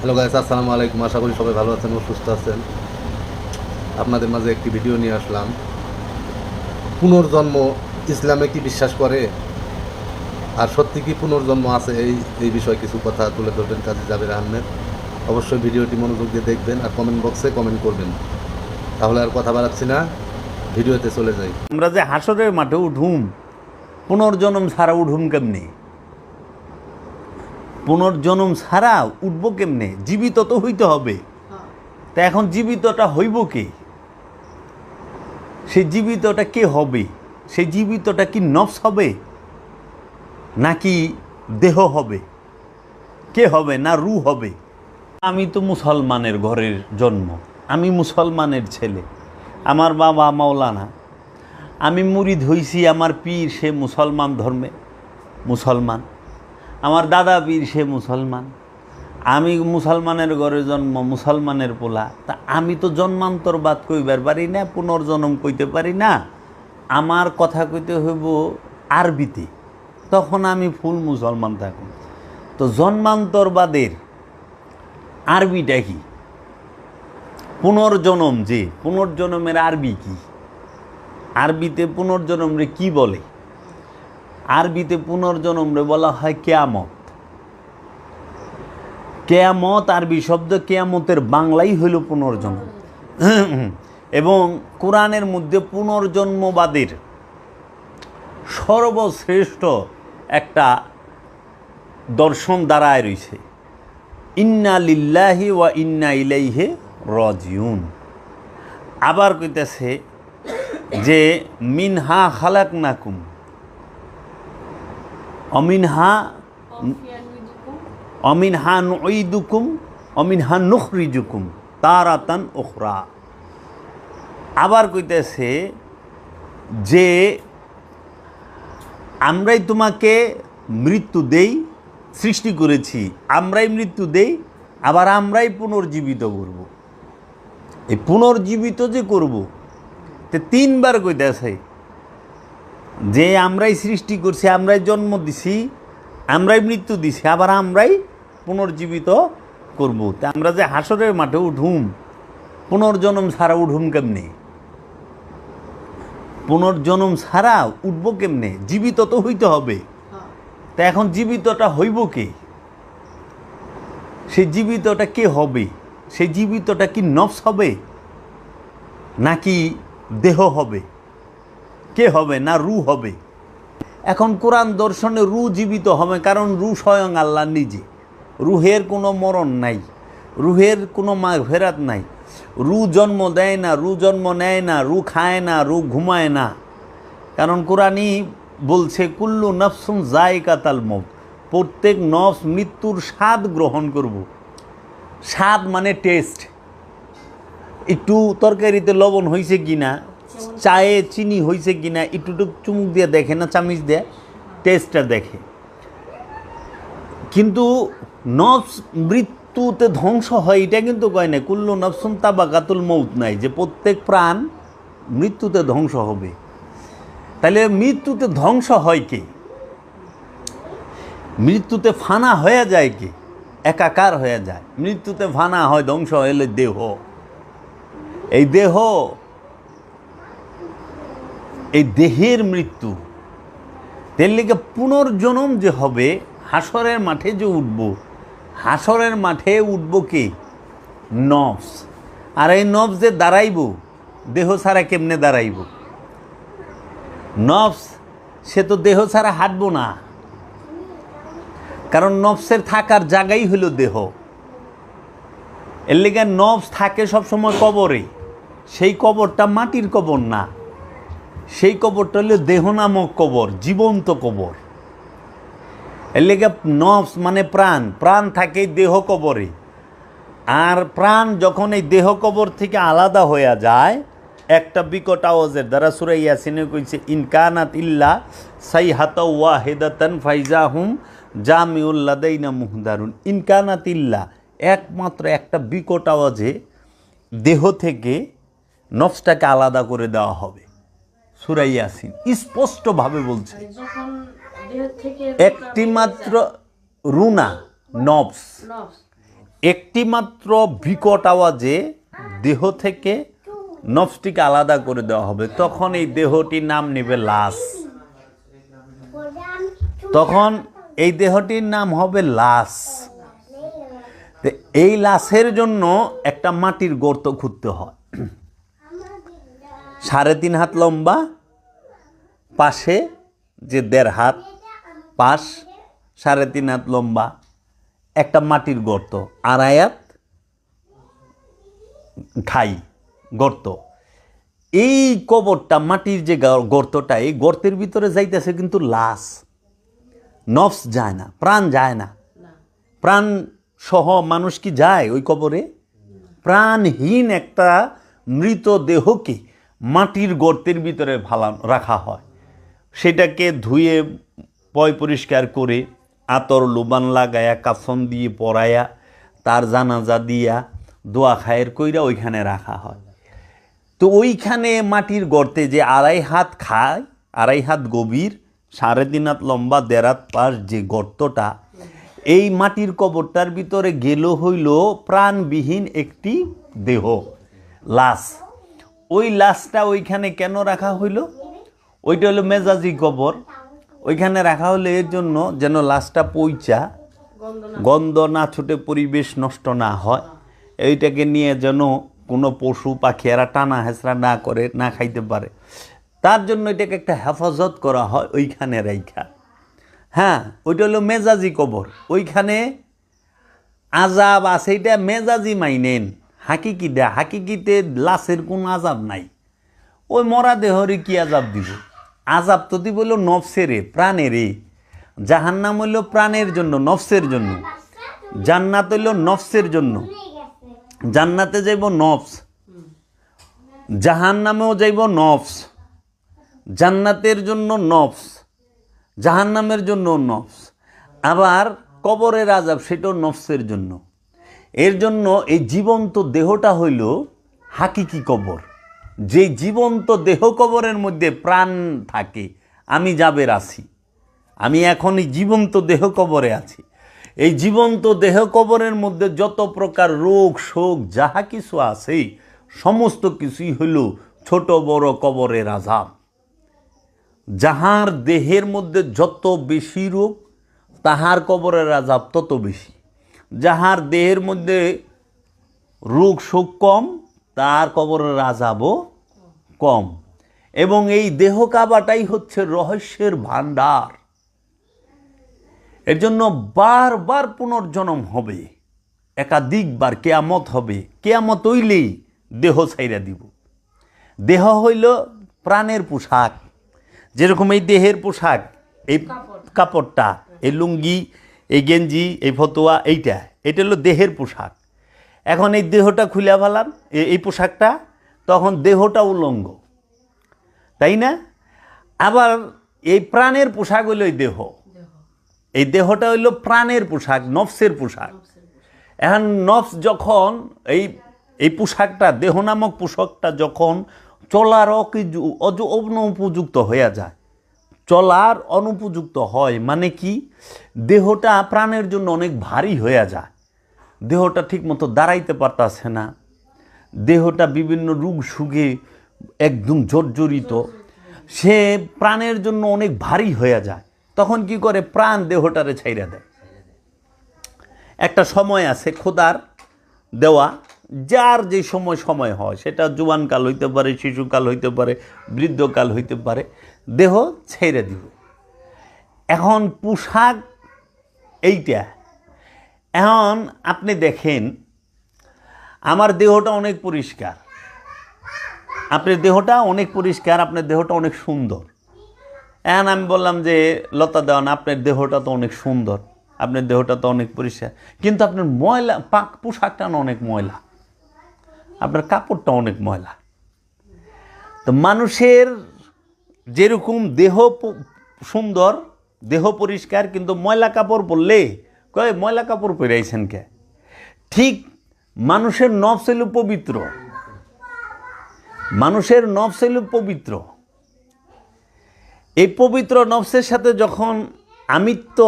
Hello guys আসসালামু আলাইকুম। আশা করি সবাই ভালো আছেন ও সুস্থ আছেন। আপনাদের মাঝে একটি ভিডিও নিয়ে আসলাম। পুনর্জন্ম ইসলামে কি বিশ্বাস করে? আর সত্যি কি পুনর্জন্ম আছে? এই এই বিষয়ে কিছু কথা তুলে ধরবেন কাজী জাবির আহমেদ। অবশ্যই ভিডিওটি মনোযোগ দিয়ে দেখবেন আর কমেন্ট বক্সে কমেন্ট করবেন। তাহলে আর কথা বাড়াচ্ছি না। ভিডিওতে চলে যাই। আমরা যে হাসরের মাঠে উঠুম, পুনর্জন্ম ছাড়া উঠুম কেমনে? পুনর্জন্ম ছাড়া উঠবো কেমনে? জীবিত তো হইতে হবে। তা এখন জীবিতটা হইব কে? সে জীবিতটা কে হবে? সে জীবিতটা কি নফস হবে? নাকি দেহ হবে? কে হবে না রু হবে? আমি তো মুসলমানের ঘরের জন্ম। আমি মুসলমানের ছেলে। আমার বাবা মাওলানা। আমি মুরিদ হইছি আমার পীর সে মুসলমান ধর্মে। মুসলমান। আমার দাদা পীর সে মুসলমান। আমি মুসলমানের ঘরে জন্ম, মুসলমানের পোলা। তা আমি তো জন্মান্তরবাদ কইবার পারি না, পুনর্জন্ম কইতে পারি না। আমার কথা কইতে হইব আরবিতে। তখন আমি ফুল মুসলমান থাকুন তো জন্মান্তরবাদের আরবিটা কি? পুনর্জনম যে, পুনর্জনমের আরবি কি? আরবিতে পুনর্জন্মরে কি বলে? আরবিতে পুনর্জন্মরে বলা হয় কেয়ামত। কেয়ামত আরবি শব্দ কেয়ামতের বাংলাই হইল পুনর্জন্ম। এবং কোরআনের মধ্যে পুনর্জন্মবাদের সর্বশ্রেষ্ঠ একটা দর্শন দাঁড়ায় রয়েছে ইন্না লিল্লাহি ওয়া ইন্না ইলাইহে রজিউন। আবার কইতেছে যে, মিনহা খালাক নাকুম অমিনহা অমিনহা নুইদুকুম অমিনহা নুখরিজুকুম, তারাতান ওখরা আবার কইতেছে যে, আমরাই তোমাকে মৃত্যু দেই, সৃষ্টি করেছি, আমরাই মৃত্যু দেই, আবার আমরাই পুনর্জীবিত করব। এই পুনর্জীবিত যে করব, তে তিনবার কইতেছে যে আমরাই সৃষ্টি করছি, আমরাই জন্ম দিছি, আমরাই মৃত্যু দিছি, আবার আমরাই পুনর্জীবিত করব। তা আমরা যে হাসরের মাঠে উঠুম, পুনর্জন্ম ছাড়া উঠুম কেমনে? পুনর্জন্ম ছাড়া উঠব কেমনে? জীবিত তো হইতে হবে। তা এখন জীবিতটা হইব কে? সে জীবিতটা কে হবে? সে জীবিতটা কি নফস হবে? নাকি দেহ হবে? কে হবে না রু হবে? এখন কোরআন দর্শনে রু জীবিত হবে কারণ রু স্বয়ং আল্লাহ নিজে। রুহের কোনো মরণ নাই। রুহের কোনো মা ফেরাত নাই। রু জন্ম দেয় না, রু জন্ম নেয় না, রু খায় না, রু ঘুমায় না। কারণ কোরআনই বলছে, কুল্লু নফসুন জায়কাতাল মত প্রত্যেক নফস মৃত্যুর স্বাদ গ্রহণ করব। স্বাদ মানে টেস্ট। একটু তরকারিতে লবণ হয়েছে কিনা চায়ে চিনি হয়েছে কিনা একটু একটু চুমুক দিয়ে দেখে না, চামিচ দিয়ে টেস্টটা দেখে। কিন্তু নফস মৃত্যুতে ধ্বংস হয়, এটা কিন্তু কয় না কুল্লু নফসুন তাবাকাতুল মৌত নাই, যে প্রত্যেক প্রাণ মৃত্যুতে ধ্বংস হবে। তাহলে মৃত্যুতে ধ্বংস হয় কে? মৃত্যুতে ফানা হয়ে যায় কে? একাকার হয়ে যায়। মৃত্যুতে ফানা হয়, ধ্বংস হলে দেহ। এই দেহ এই দেহের মৃত্যু। তের লিগে পুনর্জন্ম যে হবে, হাসরের মাঠে যে উঠব, হাসরের মাঠে উঠব কে? নফস। আর এই নফস যে দাঁড়াইব, দেহ ছাড়া কেমনে দাঁড়াইব? নফস, সে তো দেহ ছাড়া হাঁটবো না। কারণ নফসের থাকার জায়গাই হলো দেহ। এর লেগে নফস থাকে সবসময় কবরে। সেই কবরটা মাটির কবর না। সেই কবরটা হলো দেহ নামক কবর, জীবন্ত কবর। এর লেগে নফস মানে প্রাণ প্রাণ থাকে দেহ কবরে। আর প্রাণ যখন এই দেহ কবর থেকে আলাদা হয়ে যায়, একটা বিকট আওয়াজের দ্বারা সুরাই ইয়াসিনে কইছে ইনকানাত ইল্লা সাই হাত ওয়াহেদাতান ফাইজা হুম জামিউল্লাদাইনা মুহদারুন। ইনকানাত ইল্লা, একমাত্র একটা বিকট আওয়াজে দেহ থেকে নফসটাকে আলাদা করে দেওয়া হবে। সুরাই ইয়াসিন, স্পষ্টভাবে বলছে। যখন দেহ থেকে একটি মাত্র রুনা, নবস। একটিমাত্র বিকট আওয়াজে দেহ থেকে নফসটিকে আলাদা করে দেওয়া হবে। তখন এই দেহটির নাম নেবে লাশ। তখন এই দেহটির নাম হবে লাশ। এই লাশের জন্য একটা মাটির গর্ত খুঁড়তে হয়। সাড়ে তিন হাত লম্বা, পাশে যে দেড় হাত, পাশ সাড়ে তিন হাত লম্বা, একটা মাটির গর্ত, আড়াই হাত ঠাই গর্ত। এই কবরটা, মাটির যে গর্তটা, এই গর্তের ভিতরে যাইতেছে কিন্তু লাশ। নফস যায় না, প্রাণ যায় না। প্রাণ সহ মানুষ কি যায় ওই কবরে? প্রাণহীন একটা মৃত দেহকে মাটির গর্তের ভিতরে ভালা, রাখা হয়। সেটাকে ধুয়ে, পয় পরিষ্কার করে, আতর লোবান লাগায়া, কাফন দিয়ে পরায়া, তার জানাজা দিয়া, দোয়া খায়ের কইরা ওইখানে রাখা হয়। তো ওইখানে মাটির গর্তে যে আড়াই হাত খায়, আড়াই হাত গভীর, সাড়ে তিন হাত লম্বা, দেড় পাশ যে গর্তটা, এই মাটির কবরটার ভিতরে গেল হইল প্রাণবিহীন একটি দেহ, লাশ। ওই লাশটা ওইখানে কেন রাখা হইল? ওইটা হলো মেজাজি গোবর ওইখানে রাখা হলো এর জন্য যেন লাশটা পইচা, গন্ধ না ছুটে পরিবেশ নষ্ট না হয়। এইটাকে নিয়ে যেন কোনো পশু পাখি এরা টানা হেঁচড়া না করে, না খাইতে পারে। তার জন্য এটাকে একটা হেফাজত করা হয় ওইখানে রাইখা। হ্যাঁ ওইটা হলো মেজাজি কবর। ওইখানে আজাব আছে, এটা মেজাজি মাইনেন। হাকিকি দা হাকিকিতে লাশের কোনো আজাব নাই। ওই মরা দেহরে কি আজাব দিব? আজাব তো দিব হলো নফসেরে, প্রাণেরে। জাহান্নাম হইল প্রাণের জন্য, নফসের জন্য। জান্নাত হইল নফসের জন্য। জান্নাতে যাইব নফস। জাহান্নামেও যাইব নফস। জান্নাতের জন্য নফস। জাহান্নামের জন্য নফস। আবার কবরের আজাব সেটাও নফসের জন্য। এর জন্য এই জীবন্ত দেহটা হইল হাকিকি কবর। যে জীবন্ত দেহ কবরের মধ্যে প্রাণ থাকে, আমি যাবের আছি। আমি এখন এই জীবন্ত দেহ কবরে আছি। এই জীবন্ত দেহ কবরের মধ্যে যত প্রকার রোগ, শোক, যাহা কিছু আছে সমস্ত কিছুই হইল ছোট বড় কবরের আজাব। যাহার দেহের মধ্যে যত বেশি রোগ, তাহার কবরের আজাব তত বেশি। যাহার দেহের মধ্যে রোগ শোক কম তার কবরের আজাবও কম। এবং এই দেহ কাবাটাই হচ্ছে রহস্যের ভাণ্ডার। এর জন্য বারবার পুনর্জন্ম হবে একাধিকবার কেয়ামত হবে। কেয়ামত হইলেই দেহ ছাইরা দিব। দেহ হইল প্রাণের পোশাক। যেরকম এই দেহের পোশাক এই কাপড়টা এই লুঙ্গি এই গেঞ্জি, এই ফতোয়া, এইটা। এটা হলো দেহের পোশাক। এখন এই দেহটা খুলে ফেলাম এই পোশাকটা, তখন দেহটা উলঙ্গ। তাই না? আবার এই প্রাণের পোশাক হইল এই দেহ। এই দেহটা হইল প্রাণের পোশাক, নফসের পোশাক। এখন নফস যখন এই এই পোশাকটা, দেহ নামক পোশাকটা যখন চলার অজ- অনুপযুক্ত হয়ে যায় চলার অনুপযুক্ত হয় মানে কি? দেহটা প্রাণের জন্য অনেক ভারী হয়ে যায়। দেহটা ঠিকমতো দাঁড়াইতে পারতাছে না। দেহটা বিভিন্ন রোগ সুগে একদম জর্জরিত। সে প্রাণের জন্য অনেক ভারী হয়ে যায়। তখন কি করে? প্রাণ দেহটারে ছাইরা দেয়। একটা সময় আছে খোদার দেওয়া। যার যে সময় সময় হয়, সেটা জুয়ানকাল হইতে পারে, শিশুকাল হইতে পারে, বৃদ্ধকাল হইতে পারে, দেহ ছেড়ে দিব। এখন পোশাক এইটা। এখন আপনি দেখেন, আমার দেহটা অনেক পরিষ্কার। আপনার দেহটা অনেক পরিষ্কার, আপনার দেহটা অনেক সুন্দর। এখন আমি বললাম যে, লতা দেওয়ান, আপনার দেহটা তো অনেক সুন্দর, আপনার দেহটা তো অনেক পরিষ্কার। কিন্তু আপনার ময়লা, পাক পোশাকটা অনেক ময়লা। আপনার কাপড়টা অনেক ময়লা। তো মানুষের যেরকম দেহ সুন্দর, দেহ পরিষ্কার, কিন্তু ময়লা কাপড় পরলে, কয় ময়লা কাপড় পরাইছেন কে? ঠিক মানুষের নফস হইল পবিত্র। মানুষের নফস হইল পবিত্র। এই পবিত্র নফসের সাথে যখন আমিত্ব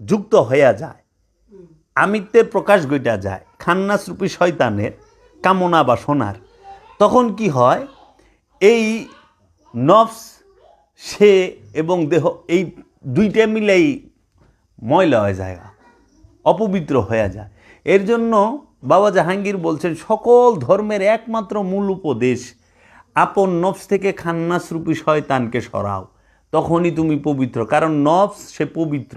যুক্ত হইয়া যায়, আমিত্বের প্রকাশ ঘটা যায়, খান্নাস খান্নাসরূপী শয়তানের কামনা বা সোনার, তখন কি হয়? এই নফস, সে এবং দেহ, এই দুইটা মিলেই ময়লা হয়ে যায়, অপবিত্র হয়ে যায়। এর জন্য বাবা জাহাঙ্গীর বলছেন, সকল ধর্মের একমাত্র মূল উপদেশ, আপন নফস থেকে খান্নাসরূপী শয়তানকে সরাও, তখনই তুমি পবিত্র। কারণ নফস, সে পবিত্র।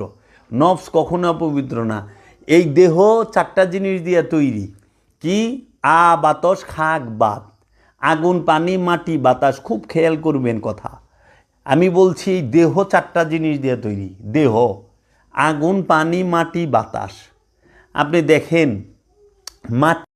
নফস কখনো অপবিত্র না। এই দেহ চারটা জিনিস দিয়ে তৈরি। কি? আ বাতস খাক বাত আগুন, পানি, মাটি, বাতাস খুব খেয়াল করবেন কথা। আমি বলছি, দেহ চারটা জিনিস দিয়ে তৈরি। দেহ, আগুন, পানি, মাটি, বাতাস। আপনি দেখেন, মাটি